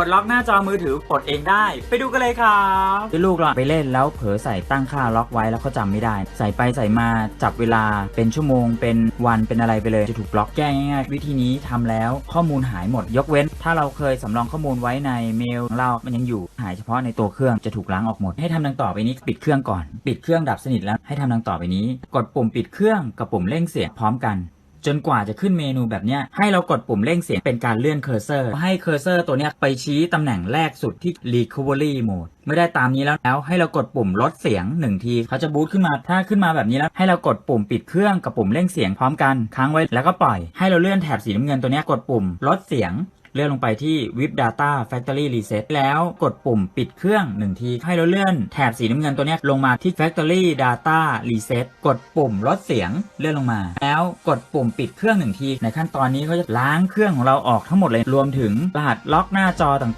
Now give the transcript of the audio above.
กดล็อกหน้าจอมือถือปลดเองได้ ไปดูกันเลยครับที่ลูกเราไปเล่นแล้วเผลอใส่ตั้งค่าล็อกไว้แล้วเขาจำไม่ได้ ใส่ไปใส่มาจับเวลาเป็นชั่วโมง เป็นวันเป็นอะไรไปเลยจะถูกบล็อกแก้ง่ายๆวิธีนี้ทำแล้วข้อมูลหายหมดยกเว้น ถ้าเราเคยสำรองข้อมูลไว้ในเมลของเรามันยังอยู่หายเฉพาะในตัวเครื่องจะถูกล้างออกหมด ให้ทำดังต่อไปนี้ปิดเครื่องก่อน ปิดเครื่องดับสนิทแล้วให้ทำดังต่อไปนี้ กดปุ่มปิดเครื่องกับปุ่มเร่งเสียงพร้อมกัน จนกว่าจะขึ้นเมนูแบบนี้ให้เรากดปุ่มเร่งเสียงเป็นการเลื่อนเคอร์เซอร์ ให้เคอร์เซอร์ตัวนี้ไปชี้ตำแหน่งแรกสุดที่ Recovery Mode เมื่อได้ตามนี้แล้วแล้ว ให้เรากดปุ่มลดเสียงหนึ่งทีเขาจะบูตขึ้นมาถ้าขึ้นมาแบบนี้แล้วให้เรากดปุ่มปิดเครื่องกับปุ่มเร่งเสียงพร้อมกันค้างไว้แล้วก็ปล่อยให้เราเลื่อนแถบสีน้ำเงินตัวนี้กดปุ่มลดเสียง เลื่อนลงไปที่ Wip Data Factory Reset แล้วกดปุ่มปิดเครื่อง1ทีให้เราเลื่อนแถบสีน้ำเงินตัวนี้ลงมาที่ Factory Data Reset กดปุ่มลดเสียงเลื่อนลงมา แล้วกดปุ่มปิดเครื่อง1ที ในขั้นตอนนี้เขาจะล้างเครื่องของเราออกทั้งหมดเลยรวมถึงรหัสล็อกหน้าจอต่าง